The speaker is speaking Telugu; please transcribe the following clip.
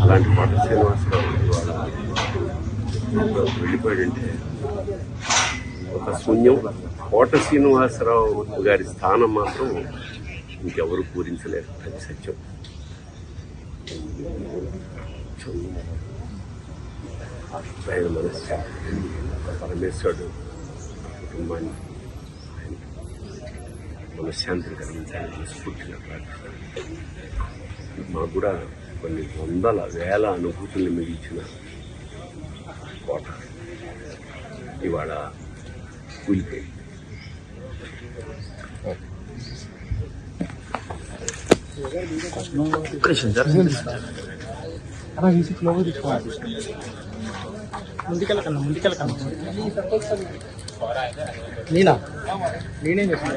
అలాంటి కోట శ్రీనివాసరావు ఇవాళ వెళ్ళిపోయాడంటే ఒక శూన్యం. కోట శ్రీనివాసరావు గారి స్థానం మాత్రం ఇంకెవరు పూరించలేరు. అది సత్యం. ఆయన మనశ్శాంతి పరమేశ్వరుడు కుటుంబాన్ని ఆయన మనశ్శాంతిని కలిగించాలని స్ఫూర్తిగా ప్రార్థిస్తాను. మాకు కూడా కొన్ని వందల వేల అనుభూతుల్ని మిగిల్చిన కోట. ఇవాళ కూలిపోయింది. ముందుకెళ్ళకన్నా ముందుకెళ్ళకన్నా నేనా? నేనేం చేస్తున్నా?